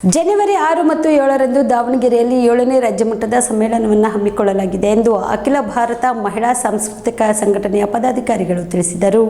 ಜನವರಿ ಆರು ಮತ್ತು ಏಳರಂದು ದಾವಣಗೆರೆಯಲ್ಲಿ ಏಳನೇ ರಾಜ್ಯಮಟ್ಟದ ಸಮ್ಮೇಳನವನ್ನು ಹಮ್ಮಿಕೊಳ್ಳಲಾಗಿದೆ ಎಂದು ಅಖಿಲ ಭಾರತ ಮಹಿಳಾ ಸಾಂಸ್ಕೃತಿಕ ಸಂಘಟನೆಯ ಪದಾಧಿಕಾರಿಗಳು ತಿಳಿಸಿದರು.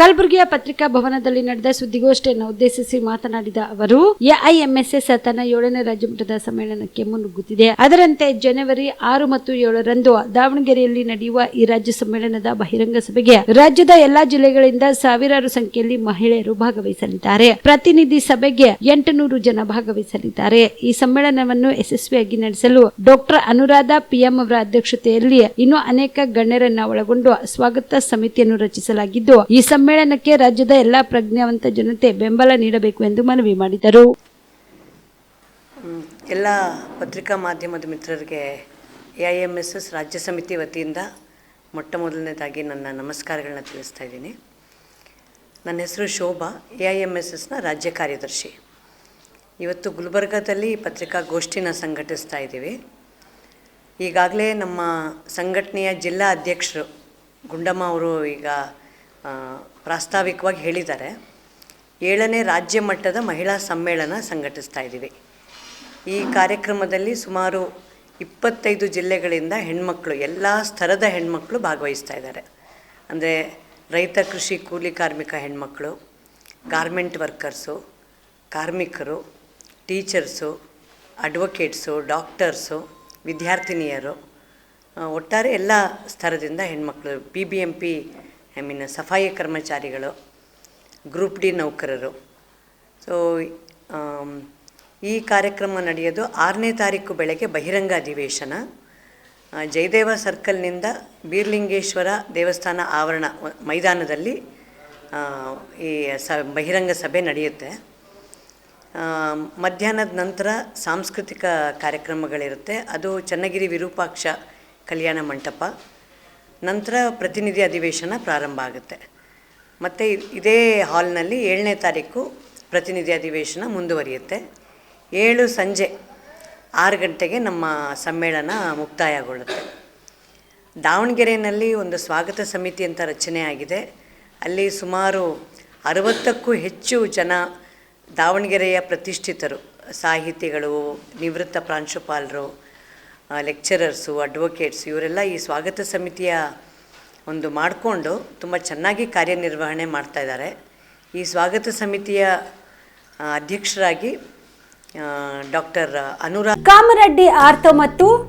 ಕಲಬುರಗಿಯ ಪತ್ರಿಕಾ ಭವನದಲ್ಲಿ ನಡೆದ ಸುದ್ದಿಗೋಷ್ಠಿಯನ್ನು ಉದ್ದೇಶಿಸಿ ಮಾತನಾಡಿದ ಅವರು, ಎಐಎಂಎಸ್ಎಸ್ ತನ್ನ ಏಳನೇ ರಾಜ್ಯಮಟ್ಟದ ಸಮ್ಮೇಳನಕ್ಕೆ ಮುನ್ನುಗ್ಗುತ್ತಿದೆ. ಅದರಂತೆ ಜನವರಿ ಆರು ಮತ್ತು ಏಳರಂದು ದಾವಣಗೆರೆಯಲ್ಲಿ ನಡೆಯುವ ಈ ರಾಜ್ಯ ಸಮ್ಮೇಳನದ ಬಹಿರಂಗ ಸಭೆಗೆ ರಾಜ್ಯದ ಎಲ್ಲಾ ಜಿಲ್ಲೆಗಳಿಂದ ಸಾವಿರಾರು ಸಂಖ್ಯೆಯಲ್ಲಿ ಮಹಿಳೆಯರು ಭಾಗವಹಿಸಲಿದ್ದಾರೆ. ಪ್ರತಿನಿಧಿ ಸಭೆಗೆ ಎಂಟುನೂರು ಜನ ಭಾಗವಹಿಸಲಿದ್ದಾರೆ. ಈ ಸಮ್ಮೇಳನವನ್ನು ಯಶಸ್ವಿಯಾಗಿ ನಡೆಸಲು ಡಾಕ್ಟರ್ ಅನುರಾಧ ಪಿಎಂ ಅವರ ಅಧ್ಯಕ್ಷತೆಯಲ್ಲಿ ಇನ್ನೂ ಅನೇಕ ಗಣ್ಯರನ್ನ ಒಳಗೊಂಡು ಸ್ವಾಗತ ಸಮಿತಿಯನ್ನು ರಚಿಸಲಾಗಿದ್ದು, ಈ ಸಮ್ಮೇಳನಕ್ಕೆ ರಾಜ್ಯದ ಎಲ್ಲ ಪ್ರಜ್ಞಾವಂತ ಜನತೆ ಬೆಂಬಲ ನೀಡಬೇಕು ಎಂದು ಮನವಿ ಮಾಡಿದರು. ಎಲ್ಲ ಪತ್ರಿಕಾ ಮಾಧ್ಯಮದ ಮಿತ್ರರಿಗೆ ಎ ಎಸ್ ರಾಜ್ಯ ಸಮಿತಿ ವತಿಯಿಂದ ಮೊಟ್ಟ ಮೊದಲನೇದಾಗಿ ನನ್ನ ನಮಸ್ಕಾರಗಳನ್ನ ತಿಳಿಸ್ತಾ ಇದ್ದೀನಿ. ನನ್ನ ಹೆಸರು ಶೋಭಾ ಎ ಎಂ ರಾಜ್ಯ ಕಾರ್ಯದರ್ಶಿ. ಇವತ್ತು ಗುಲ್ಬರ್ಗಾದಲ್ಲಿ ಪತ್ರಿಕಾಗೋಷ್ಠಿನ ಸಂಘಟಿಸ್ತಾ ಇದ್ದೀವಿ. ಈಗಾಗಲೇ ನಮ್ಮ ಸಂಘಟನೆಯ ಜಿಲ್ಲಾ ಅಧ್ಯಕ್ಷರು ಗುಂಡಮ್ಮ ಅವರು ಈಗ ಪ್ರಾಸ್ತಾವಿಕವಾಗಿ ಹೇಳಿದ್ದಾರೆ. ಏಳನೇ ರಾಜ್ಯ ಮಟ್ಟದ ಮಹಿಳಾ ಸಮ್ಮೇಳನ ಸಂಘಟಿಸ್ತಾ ಇದ್ದೀವಿ. ಈ ಕಾರ್ಯಕ್ರಮದಲ್ಲಿ ಸುಮಾರು ಇಪ್ಪತ್ತೈದು ಜಿಲ್ಲೆಗಳಿಂದ ಹೆಣ್ಮಕ್ಳು, ಎಲ್ಲ ಸ್ತರದ ಹೆಣ್ಮಕ್ಳು ಭಾಗವಹಿಸ್ತಾ ಇದ್ದಾರೆ. ಅಂದರೆ ರೈತ, ಕೃಷಿ, ಕೂಲಿ, ಕಾರ್ಮಿಕ ಹೆಣ್ಮಕ್ಳು, ಗಾರ್ಮೆಂಟ್ ವರ್ಕರ್ಸು, ಕಾರ್ಮಿಕರು, ಟೀಚರ್ಸು, ಅಡ್ವೊಕೇಟ್ಸು, ಡಾಕ್ಟರ್ಸು, ವಿದ್ಯಾರ್ಥಿನಿಯರು ಒಟ್ಟಾರೆ ಎಲ್ಲ ಸ್ತರದಿಂದ ಹೆಣ್ಮಕ್ಳು, B B M P I mean ಸಫಾಯಿ ಕರ್ಮಚಾರಿಗಳು ಗ್ರೂಪ್ ಡಿ ನೌಕರರು ಸೊ ಈ ಕಾರ್ಯಕ್ರಮ ನಡೆಯೋದು ಆರನೇ ತಾರೀಕು ಬೆಳಗ್ಗೆ ಬಹಿರಂಗ ಅಧಿವೇಶನ. ಜಯದೇವ ಸರ್ಕಲ್ನಿಂದ ಬೀರ್ಲಿಂಗೇಶ್ವರ ದೇವಸ್ಥಾನ ಆವರಣ ಮೈದಾನದಲ್ಲಿ ಈ ಸ, ಬಹಿರಂಗ ಸಭೆ ನಡೆಯುತ್ತೆ. ಮಧ್ಯಾಹ್ನದ ನಂತರ ಸಾಂಸ್ಕೃತಿಕ ಕಾರ್ಯಕ್ರಮಗಳಿರುತ್ತೆ. ಅದು ಚನ್ನಗಿರಿ ವಿರೂಪಾಕ್ಷ ಕಲ್ಯಾಣ ಮಂಟಪ. ನಂತರ ಪ್ರತಿನಿಧಿ ಅಧಿವೇಶನ ಪ್ರಾರಂಭ ಆಗುತ್ತೆ. ಮತ್ತು ಇದೇ ಹಾಲ್ನಲ್ಲಿ ಏಳನೇ ತಾರೀಕು ಪ್ರತಿನಿಧಿ ಅಧಿವೇಶನ ಮುಂದುವರಿಯುತ್ತೆ. ಏಳು ಸಂಜೆ ಆರು ಗಂಟೆಗೆ ನಮ್ಮ ಸಮ್ಮೇಳನ ಮುಕ್ತಾಯಗೊಳ್ಳುತ್ತೆ. ದಾವಣಗೆರೆಯಲ್ಲಿ ಒಂದು ಸ್ವಾಗತ ಸಮಿತಿ ಅಂತ ರಚನೆ ಆಗಿದೆ. ಅಲ್ಲಿ ಸುಮಾರು ಅರವತ್ತಕ್ಕೂ ಹೆಚ್ಚು ಜನ ದಾವಣಗೆರೆಯ ಪ್ರತಿಷ್ಠಿತರು, ಸಾಹಿತಿಗಳು, ನಿವೃತ್ತ ಪ್ರಾಂಶುಪಾಲರು ಲೆಕ್ಚರರ್ಸು ಅಡ್ವೊಕೇಟ್ಸ್ ಇವರೆಲ್ಲ ಈ ಸ್ವಾಗತ ಸಮಿತಿಯ ಒಂದು ಮಾಡಿಕೊಂಡು ತುಂಬ ಚೆನ್ನಾಗಿ ಕಾರ್ಯನಿರ್ವಹಣೆ ಮಾಡ್ತಾ ಇದ್ದಾರೆ. ಈ ಸ್ವಾಗತ ಸಮಿತಿಯ ಅಧ್ಯಕ್ಷರಾಗಿ ಡಾಕ್ಟರ್ ಅನುರಾಗ್ ಕಾಮರೆಡ್ಡಿ ಆರ್ತ ಮತ್ತು